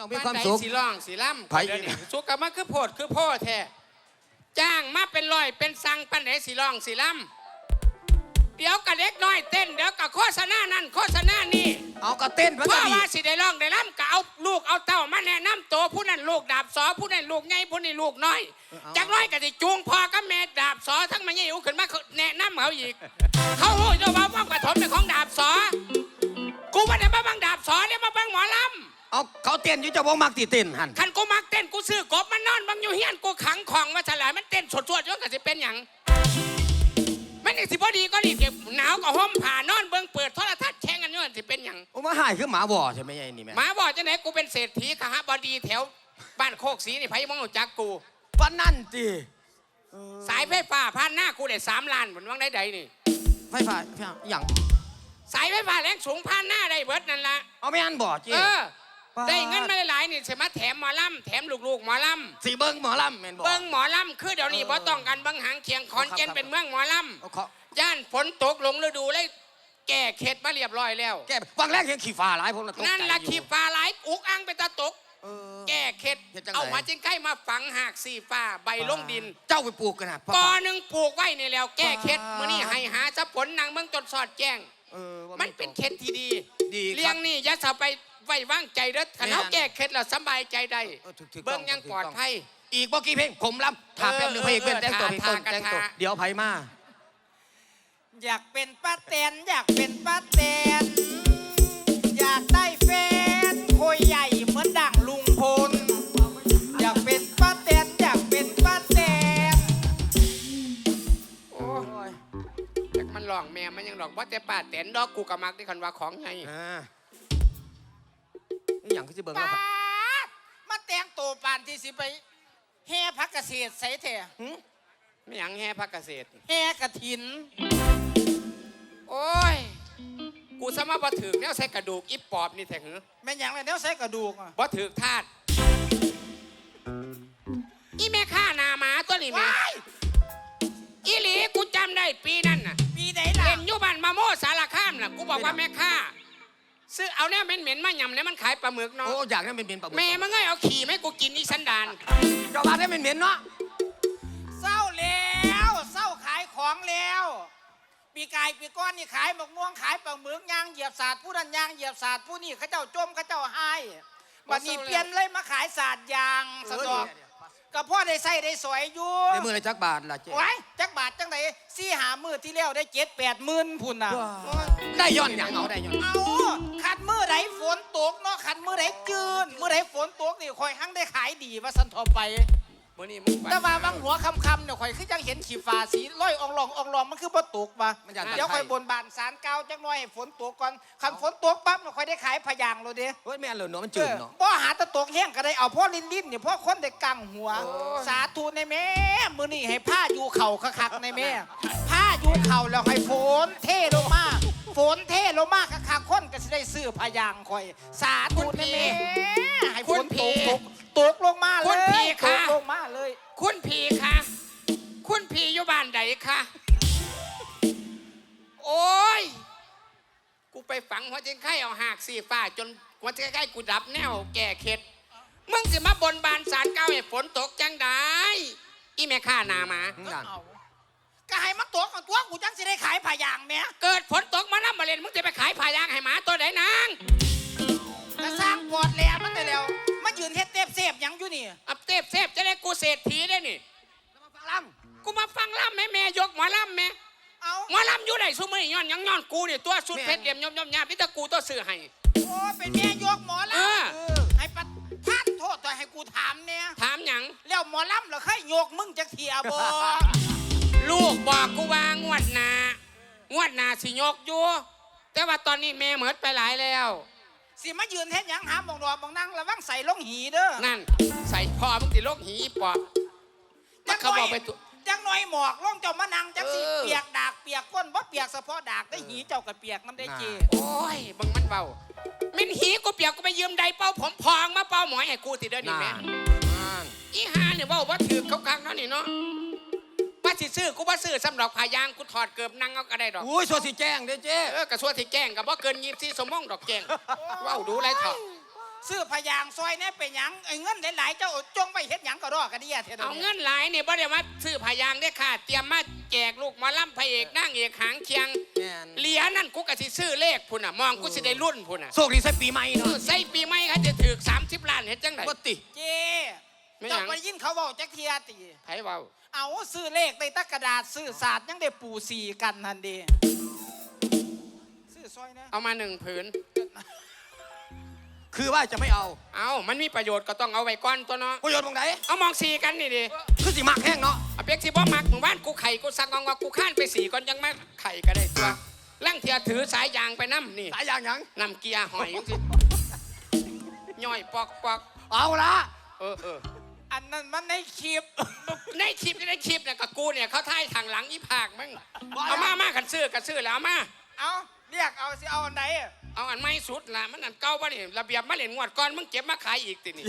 น้องมีความสุข บ้นใดสีร่องสีล่ำไผ เดี๋ยวนี้สุกกับมาคือโพดคือพ่อแท้จ้างมาเป็นร้อยเป็นสังปันไหนสีร่องสีล่ำเดี๋ยวกับเล็กน้อยเต้นเดี๋ยวกับโฆษณานั่นโฆษณานี่เอากระเต้นมันเพก็ราะดีว่าสิได้ร้องได้ล่ำก็เอาลูกเอาเต้ามาแนะนำตัวผู้นั้นลูกดาบสอผู้นั้นลูกไงผู้นี้ลูกน้อยจากน้อยก็สิจูงพ่อกับแม่ดาบสอทั้งมันยิ่งขึ้นมาแนะนำเขาอีก เขาหูจะว่าว่ากระถมเป็นของดาบสอกูไม่ได้มาบังดาบสอเนี่ยมาบังหมอลำ เอาเขาเต้นอยู่เจะบ่มักติเต้นหันคันกูมักเต้นกูซื้อกบมันนอนบังอยู่เฮียนกูขังของมาฉลาดมันเต้นสดๆย้อนกันสิเป็นหยังมันนี่สิพอดีก็ดีเก็บหนาวก็ห่มผ่านอนเบิ่งเปิดโทรทัศน์แข่งกันย้อนสิเป็นหยังโอ้มาหายคือหมาบ่ใช่ไหมไอ้นี่แม่หมาบอกจะไหนกูเป็นเศรษฐีขหบดีแถว บ้านโคกศรีนี่ไผมองรู้จักกู ปานนั่นติสายไฟฟ้าผ่านหน้ากูได้สามล้านเหมือนว่างได้ใดนี่ ไฟฟ้าไฟฟ้าอหย่างสายไฟฟ้าแรงสูงผ่านหน้าได้เบิดนั่นละเอาไม่อันบ่เจ๊เออป๊าด ได้เงินมาหลายๆนี่ใช่ไหมาแถมหมอลำแถมลูกๆหมอลำสีเบิ้งหมอลำแม่นบ่เบิ้งหมอลำคือเดี๋ยวนี้เออบ่ต้องกันเบิ้งหางเคียงขอนแก่นครับ เป็นเมืองหมอลเอาเขาำย่านฝนตกลงฤดูเลยแก้เข็ดมาเรียบร้อยแล้ว แกวังแรกเห็นขี่ฟ้าหลายผมน่ะตกใจนั่นละอยู่ขีฟ้าหลายอุกอังไปตาตก เออ แก้เข็ดเฮ็ดจังไดเอาหัวจิงไข่มาฝังหากสีฟ้าใบลงดินเจ้าไปปลูกกันนะพ่กอหนึ่งปลูกไว้นี่แล้ว แก้เข็ดว้ามื้อนี้ให้หาจะผลนางเมืองจนสอดแจ้ง เออว่ามันเป็นเข็ดที่ดี ดีครับ เลี้ยงนี่อย่าสาไป ไว้วางใจเด้อถ้าแม่นเขาแก้เข็ดแล้วสบายใจได้เออถูกถูกต้อง เบิ่งยังถูกปลอดต้องภัย อีกบ่กี่เพลงผมลำถามแป๊บหนึงพระเอกเป็นแต่งตัวเพลงต้นทาแต่งตัวทาเดี๋ยวไผมา อยากเป็นป้าแตนอยากเป็นป้าแตนอยากได้แฟนคุยใหญ่เหมือนดั่งลุงพล อยากเป็นป้าแตนอยากเป็นป้าแตนโอ้ยแต่มันหลองแม่มันยังหลอกว่าแต่ป้าแตนดอกกูกะมักที่คันว่าของไง อ่า นี่อย่างคือสิเบิ่งป้าแล้วครับดมาแต่งตัวปานที่สิไปแห่พักเกษตรใส่เถอะหึไม่หยังแห่พักเกษตร แห่กระถิน โอ้ย กูสมาบ่ถึงแนวใส่กระดูกอีปอบนี่แท้หือแม่นหยังเลยเดี๋ยวใส่กระดูกอะบ่ถึกธาตุอีแม่ข้าหนาหมาตัวนี้แม่ว้ายอีหลีกูจำได้ปีนั้นน่ะ ปีไหนล่ะ เล่นอยู่บ้านมาโมสารคามน่ะกูบอกว่าแม่ข้า ซื้อเอาแน่เหม็นๆมาหยำแล้วมันขายปลาหมึกเนาะโอ้อยากให้มันเป็นปลาหมึกแม่มึงเอ้ยเอาขี่ไม่กูกินอีสันดานเจ้าบ้านได้เป็นเหม็นเนาะเศร้าแล้วเศร้าขายของแล้ว ปีกายปีก้อนนี่ขายหมกม่วงขายปลาหมึกยางเหยียบศาสตร์ผู้นั้นยางเหยียบศาสตร์ผู้นี่เขาเจ้าจมเขาเจ้าให้บัดนี้เปลี่ยนเลยมาขายศาสตร์ยางสะดอก ก็พ่อได้ใส่ได้สวยอยู่ในมือละจักบาทล่ะเจ๊ไว้จักบาทจังไหนสี่หามือที่แล้วได้เจ็ดแปดหมื่นพุ่นน่ะได้ย้อนอย่างเอาได้ย้อนเอาขัดมือไหนฝนตกเนาะขัดมือไหนจืนมือไหนฝนตกนี่คอยหั่งได้ขายดีว่าสันทอไป มื่อนี้มึงแต่ว่าบางหัวคำคำๆเนี่ยข่อยคือจังเห็นขีฟ้าสีร้อยอองลองอองลองมันคือบ่ตกว่ะมันอยากเดี๋ยวข่อยบนบานสารเก่าจักหน่อยให้ฝนตกก่อนคันฝนตกปั๊บเนี่ยข่อยได้ขายพะยางเลยเด้เฮ้ยแม่นเลยเนาะมันเอจืดอเนาะ บ่หาแตะตกแห้งก็ได้เอาพ่อลิ้นลิ้นเนี่ยพ่อคนได้กังหัว สาธุในแม่มื้อนี้ให้ผ้าอยู่เข่าคักๆในแม่ผ้าอยู่เข่าแล้วให้ฝนเทลงมา ฝนเทลงมาคักๆคนก็สิได้ซื้อพะยางข่อย สาธุในแม่ให้ฝนตกตกตกลงมาเลยตกลงมาเลย คุณพีคะคุณพีอยู่บ้านใดคะโอ้ย กูไปฝังหัวใจไข้เอาหากสีฟ้า จนหัวใจไข้กูดับแนวแก่เข็ด มึงสิมาบนบานสารเก้าให้ฝนตกจังได้อีแม่ข้าหนามา นั่น เอา ก็ให้มันตัวของตัวกูจังสิได้ขายผ้ายางแหม่เกิดฝนตกมาน้ำมาเล่นมึงจะไปขายผ้ายางให้หมาตัวไหนนางก็สร้างปอดแหล้วมันได้แล้วมายืนเฮ็ดเต็บเสพหยังอยู่นี่อับเทพเทพจะได้กูเศรษฐีได้นี่ฟังลกูมาฟังล่ำแม่แม่ยกหมอล่ำแม่เอาหมอลำอยู่ไหนซุมือนี่ย้อนหยังย้อนกูนี่ตัวสุดเพชรเหลี่ยมย่อมย่อมยาพิตากูตัวซื้อให้ โอ้เป็นแม่ยกหมอลเออำให้ประท่านโทษต่อให้กูถามเนี่ยถามหยังแล้วหมอลำเหรอเคยโยกมึงจะเทียบ่ ลูกบอกกูว่างวดหนางวดหนาสิยกอยู่แต่ว่าตอนนี้แม่เหมิดไปหลายแล้ว สิมายืนเฮ็ดหยังหาหมองรอหมองนั่งระวังใส่ลงหีเด้อนั่น ใส่พ่อมึงติโลกหีปอบมันเขาบอกไปตัว จังหน่อยหมอกลงเจ้ามานั่งจังสิเออ เปียกดากเปียกก้นบ่เปียกเฉพาะดากได้หีเจ้าก็เปียกน้ำได้เจ โอ้ยบังมันเบามินหีกูเปียกกูไปยืมใดเป้าผมพองมาเป้าหมอยให้กูติเด้อำนี่แม่นั่นอีหาเนี่ยว่าว่าถือเขากลางเท่านี่เนาะว่า สิซื้อกูว่าซื้อสำหรับพายางกูถอดเกือบนั่งเอาก็ได้ดอกอุ้ยสัวสิแจ้งเด้อเจ๊เออกระสวที่แกล้งกับว่าเกินยี่สิบสมองดอกแกล้งว้าวดูไรเถอะซื้อพยางซอยเนี่ยเป็นหยังไอ้เงินหลายๆเจ้าจงไปเฮ็ดหยังก็รอกระเดียเท่าเอานี้เงินหลายนี่บ่ได้มาซื้อพยางได้อค่ะ เตรียมมาแจกลูกหมาล่ำพระเอกนางเอกหางเคียงแม่นเหลียนั่นกูก็สิซื้อเลขพุ่นน่ะมองกูสิได้รุ่นพุ่นน่ะโชคดีใส่ปีใหม่เอเนาะอใส่ปีใหม่เขาจะถือ30ล้านเฮ็ดจังไดบ่ติ เจ้ ไม่หยังเจ้าไปยินเขาบอกจักเทียติไผเว้าเอาซื้อเลขในตะกระดาษซื้อศาสตร์ยังได้ปูสีกันทันเดีซื้อซอยนะเอามาหนึ่งผืน คือว่าจะไม่เอาเอามันมีประโยชน์ก็ต้องเอาไว้ก่อนตัวเนาะ ประโยชน์ตรงไหนเอามองสีกันนี่ดิคือสิมักแห้งเนาะเอาเปียกสิบ่มักหมู่บ้านกูไข่กูสั่งงองว่ากูข้านไปสีก่อนยังมาไข่ก็ได้ตัวล่างเทียถือสายยางไปน้ำนี่สายอย่างหยัง นำเกียร์หอยจังสิย่อยปอกปอกเอาละเออเออ อันนั้นมันในคลิป ในคลิปในคลิปเนี่ยกับกูเนี่ยเขาถ่ายทางหลังอีผากมั้งเอามามากันซื้อกันซื้อแล้วเอามา เอาเรียกเอาสิเอาอันไหนเอาอันไม่สุดละมันอันเก่าป่ะนี่ระเบียบมาเล่นงวดก่อนมึงเก็บมาขายอีกตินี่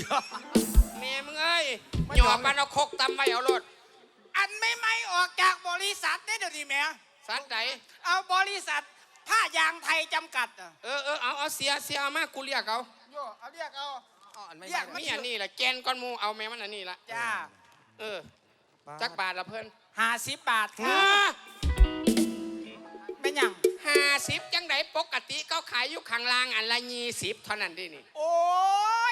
แม่มึงเอ้ยหยอกปันเอาคกตำไว้เอารถอันไม่ไม่ออกจากบริษัทได้เดี๋ยวนี้แหม่สันใดเอาบริษัทผ้ายางไทยจำกัดอะเออเออเอาเอาเสียเสียเอามากูเรียกเอาโยเอาเรียกเอา เอาอันไม่เรียกไม่มีอันนี้แหละแกนก้อนหมูเอาแม่มันอันนี้ละจ้าเออจักบาทละเพิ่นห้าสิบบาทเอค่ะอเป็นหยังห้าสิบจังไดปกติเขาขายอยู่ข้างล่างอันละยี่สิบเท่านั้นเดินี่ โอ้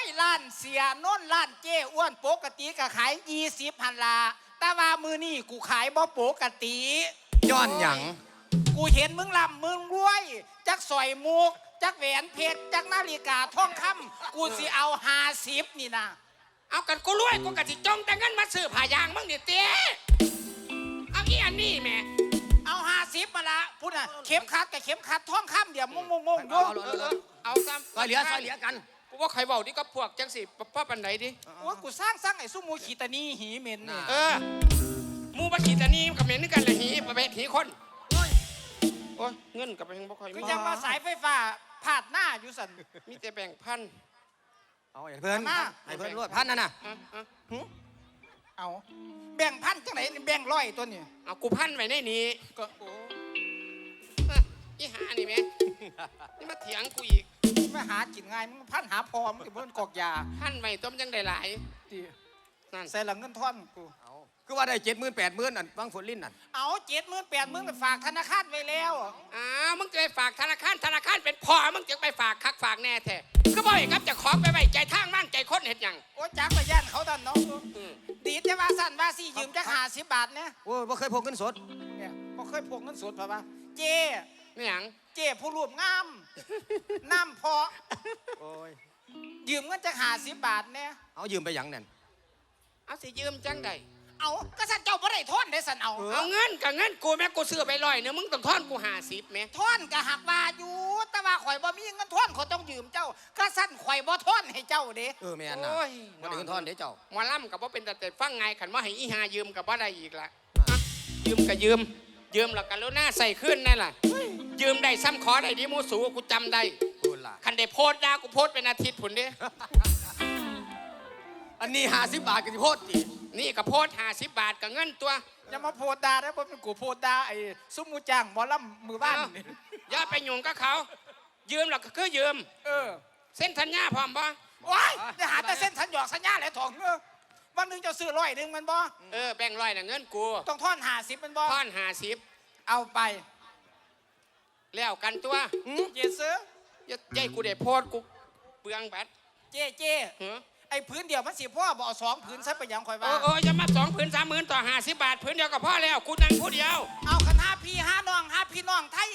ยร้านเสียโน่นร้านเจ้อ้วนปกติก็ขายยี่สิบพันลาแต่ว่ามือนี่กูขายบ่ปกติย้อนหยังกูเห็นมึงลำมึงรวย จักสอยมุก จักแหวนเพชรจักนาฬิกาทองคำกูสิเอาห้าสิบนี่นะเอากันกูรวยกูกะสิจ้องแต่เงินมาซื้อผ้ายางมึงนี่เต้เอาอีอันนี้แหม่เอาห้าสิบมาละพูดน่ะเข็มขัดกับเข็มขัดทองคำเดี๋ยวมงมงมงโยเอามเอาเอเอาอเออเอาซ้ำซอยเหลือซอยเหลือกันกูว่าใครบอกนี่ก็พวกจังสิพ่อปันไหนดิโอ้ยกูสร้างสร้างไอ้ซุ้มมูขีตานีหีเหม็นนี่เออหมูบะขีตานีกับเหม็นนึกกันเลยหีประเภทหีคนโอ้ยเงินกับไปยังบ่ค่อยคือมียังมาสายไฟฟ้า พาดหน้าอยู่สันมีแต่แบ่งพัน เอาให้เพิ่นมา ให้เพิ่นรวดพันนั่นน่ะอะอะเอาแบ่งพันจังไหนแบ่งร้อยตัวนี่เอากูพันไว้ในนี้ก็โอ้อะอีหานี่แม่นี่มาเถียงกูอีกไม่หากินง่ายมึงพันหาพอมึงกับเพิ่นกอกยาพันไว้ต้มยังได้หลายดินั่นใส่หลังเงินท่อนกูเอา คือว่าได้เจ็ดหมื่นแปดหมื่นอันบางฝนลิ้นนั่นเอาเจ็ดหมื่นแปดหมื่นไปฝากธนาคารไว้แล้ว อ้าวมึงจะไปฝากธนาคารธนาคารเป็นพ่อมึงจะไปฝากคักฝากแน่แท้ก็บ่อยครับจะของไปไว้ใจทางมั่นใจคนเห็ดหยังโอ้จักไปย่านเขาดันเนาะอืมดีแต่ว่าสั่นว่าสี่ยืมจักหาสิบบาทเนี่ยโอ้ยบ่เคยพกเงินสดเนี่ยบ่เคยพกเงินสดป่ะวะเจนี่หยังเจผู้รวมงามน้ำพอโอ้ยยืมเงินจักหาสิบบาทเนี่ยเอายืมไปหยังนั่นเอาสิยืมจังใด เอาก็สั่นเจ้าบ่ได้ทอนได้สั่นเอาเอาเงินกับเงินกูแม่กูซื้อไปลอยเนี่ยมึงต้องทอนกูหาสิบแม่ทอนก็หักว่าอยู่แต่ว่าข่อยบ่มีเงินทอนเขาต้องยืมเจ้าก็สั่นข่อยบ่ทอนให้เจ้าเด้เออแม่นน่ะโอ้ยบ่ได้เงินทอนเด้เจ้าหมอล่ำกับว่าเป็นแต่แต่ฟังไงขันว่าให้อีหายืมกับว่าได้อีกละอะยืมก็ยืม ยืมแล้วกันแล้วหน้าใส่ขึ้นนั่นล่ะ ยืมได้ซ้ำขอได้ดิมูสูกูจำได้พูดล่ะคันได้โพสต์ดากูโพสต์เป็นอาทิตย์ผุนเด้ อันนี้ห้าสิบบาทกันสิโพดจีนี่ก็โพสต์ห้าสิบบาทกับเงินตัวอย่ามาโพดด่าได้บ่เป็นกูโพดด่าไอ้ซุมมูจ้างหมอลำมือบ้านเอ้านี่อย่าไปยุ่งกับเขา ยืมแล้วก็คือยืม เออเส้นสัญญาพร้อมบ่ว้ายจะหาแต่เส้นสัญญอกสัญญาแหละทองเออวันหนึงเจ้าซื้อร้อยหนึงมันบ่เออแบ่งร้อยน่ะเงินกูต้องทอนหาสิบมันบ่ทอนห้าสิบเอาไป แล้วกันตัวเจซื้ออย่าใจกูได้โพสต์กูเปลืองแบตเจเจเฮ้อ ไอ้พื้นเดียวมันสิพ่อบ่เอาสองพื้นซะไปหยังข่อยโอ้ว่า โอ้อย่ามาสองผืนสามหมื่นต่อห้าสิบบาทผืนเดียวก็พอแล้วกูนั่งผู้เดียวเอาคันหาพี่หาน้องหาพี่น้องไทย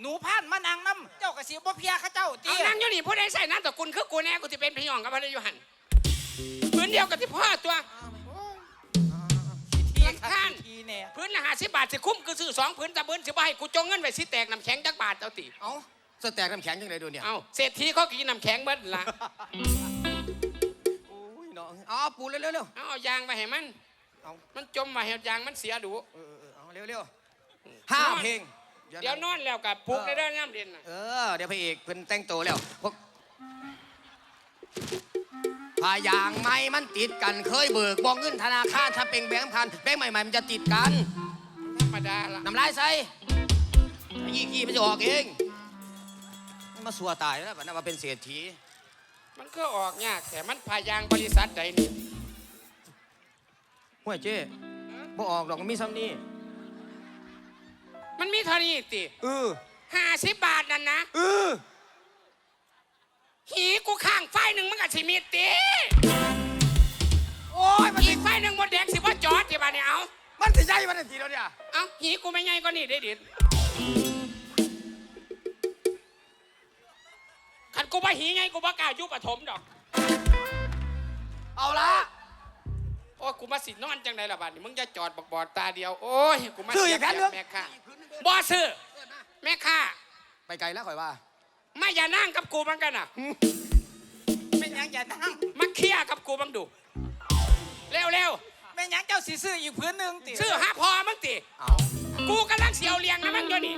หนูพานมานั่งน้ำเจ้ากระสีบ่เพียเข้าเจ้าตีเอานั่งอยู่นี่ผู้ใดใส่น้ำตะกุลคือกูแน่กูจะเป็นพี่น้องกับพระอยู่หันพื้นเดียวกับที่พ่อตัวทีรำคาญทีเนี่ย พื้นละห้าสิบบาทสิคุ้มคือซื้อสองพื้นตะพื้นสิบ่ให้กูจงเงินไว้สิแตกน้ำแข็งจักบาทเอาติเอาสแตกน้ำแข็งจังไดดูเนี่ย เอาเศรษฐีเขากินน้ำแข็งเบิ้ลละโอ้ยเนาเอาปูเร็วเร็วเอาเอายางไปให้มัน เอามันจมมาเหวยางมันเสียดูเออเออเอาเร็วห้าเพลงเดี๋ยวนอนแล้วกับปลุกได้เด้อน้ำเรียนน่ะเออเดี๋ยวพระเอกเพิ่นแต่งตัวแล้วพวกพายางไม้มันติดกันเคยเบิกบอกเงินธนาคารถ้าเป็นแบงค์พันแบงค์ใหม่ๆมันจะติดกันธรรมดาละน้ำลายใส่ยี่กี้มันจะออกเอง มาสัวตายแล้วนั้นมาเป็นเศรษฐี มันก็ออกยากแต่มันพายางบริษัทใดนี่ห่วยเจ้บ่ออกดอกมีซ้ำนี่มันมีเท่านี้ติเออห้าสิบบาทนั่นนะเออหีกูข้างไฟหนึ่งมันก็สิมีติโอ้ยมันอีกไฟหนึ่งหมดแดงสิว่าจอดสิบ้าเนี่ยเอามันสิใหญ่มันทีแล้วเนี่ย เอาหีกูไม่ไงก็นี่ได้ดิ กูว่าหีไงกูว่ากล้าอยุปฐมดอก เอาละโอ้ยกูมาสินอนจังไดล่ะบ้านนี้มึงจะจอดบอกบอดตาเดียวโอ้ยกูมาซื้ออย่างนั้นเหรอแม่ค้าบอซื้อแม่ค้าไปไกลแล้วข่อยว่า ไม่อย่านั่งกับกูมันกันน่ะ เป็นหยังอย่านั่งมาเคลียร์กับกูบังดูเร็วเร็วเป็นหยังเจ้าสีซื้ออีกพื้นหนึ่งติๆซื้อหาพอมึงติเอากูกำลังเสียวเลียงนะมึงอยู่นี่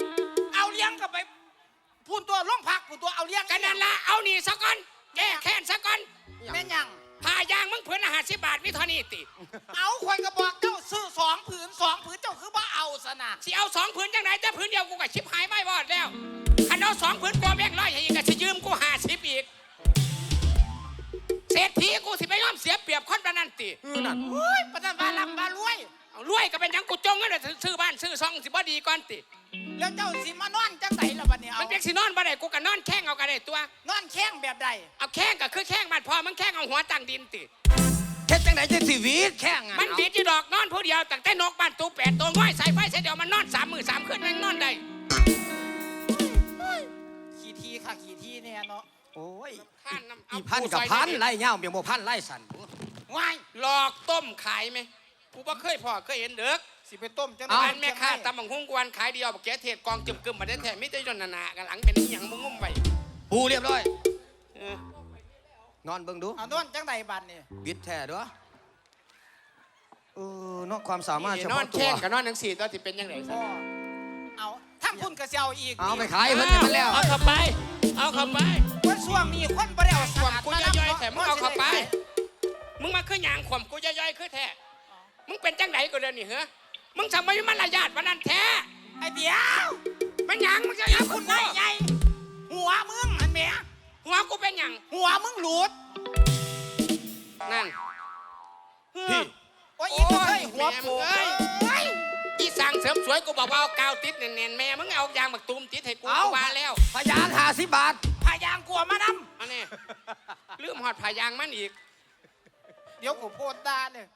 เอาเลี้ยงกับไป พูนตัวล่องพักพูนตัวเอาเลี้ยงกันนั่นละเอานี่สักก่อนแก้แค้นสักก่อนแม่นหยังพายางมึงเพื่อนอาหารสิบบาทมีเท่านี้ติเอาคอยกระบอกเจ้าซื้อสองผืนสองผืนเจ้าคือว่าเอาสนะสิเอาสองผืนจังไหนแต่ผืนเดียวกูก็ชิบหายไม่บอดแล้วคันเอาสองผืนกลัวแบงค์ร้อยให้อีกก็สิยืมกูหาสิบอีกเศรษฐีกูสิไปยอมเสียเปรียบคนประนันติเออนั่นเฮ้ยปนันบาลำบารวยเอารวยก็เป็นหยังกูจงกันเลยซื้อบ้านซื้อซองสิบ่ดีก่อนติ แล้วเจ้าสิมานอนจังไหนล่ะบัดนี้เอามันเป็นสินอนบ่ได้กูก็นอนแข้งเอากันได้ตัวนอนแข้งแบบใดเอาแข้งก็คือแข้งมันพอมันแข้งเอาหัวตั้งดินติเฮ็ดจังไหนจะสิวีดแข่งอะมันบิดที่ดอกนอนผู้เดียวตั้งแต่นกบ้านตูแปดตัวง่อยใส่ไฟใส่เดียวมันนอนสามมือสามคืนมันนอนได้ขี่ทีค่ะขี่ทีเนี่ยเนาะโอ้ยท่านน้ำเอาอีพันกับพันไล่เงาเบียงบ่พันไล่สันว้ายหลอกต้มขายไหมกูบ่เคยพอเคยเห็นเด้อ สิไปต้มจังบ้านแม่ค้าตำบังหุ้งกวนขายเดียวบักแกเทศกองจึมกึมมาได้แท้มิได้ยนนานากันหลังเป็นอหย่างมึงงุ่มไปปูเรียบร้อยเออนอนเบิ่งดูเอานอนจังไหนบัดนี่บิดแท้เด้อเออนอกความสามารถเฉนอพาะนตัแข้วงกับนอนหนังสี่ตัวที่เป็นยังไงพ่อเอาทั้งคุณกระเซียวอีกเอาไปขายเพิ่นให้มันแล้ว เอาเข้าไป เอาเข้าไปวันช่วงนี้คนบ่ได้เอาขวมสาดกูมาย่อยๆแต่มึงเอาเข้าไปสิด้มึงมาขึ้นยางขวมกูย่อยๆคือแท้มึงเป็นจังไหนกูเดินนี่เหรอ มึงทำไมมันระยาดวันนั้นแท้ไอ้เดียวเป็นหยังมึงจะไอ้ยับคุคุณณนายไงใหญ่หัวมึงอันเมียหัวกูเป็นหยังหัวมึงหลุดนั่นพี่โอ้ยอีกเคยหัวปูแม่มึงเอ้ยอีสั่งเสริมสวยกูบอกว่าเอากาวติดแน่นๆแม่มึงเอายางมาตุ้มติดให้กูเอากูว่าแล้วพยานหาสิบบาทพายางกลัวมานอันนี้ลืมหอดผายางมันอีกำเดี๋ยวกูโพดตาเนี่ย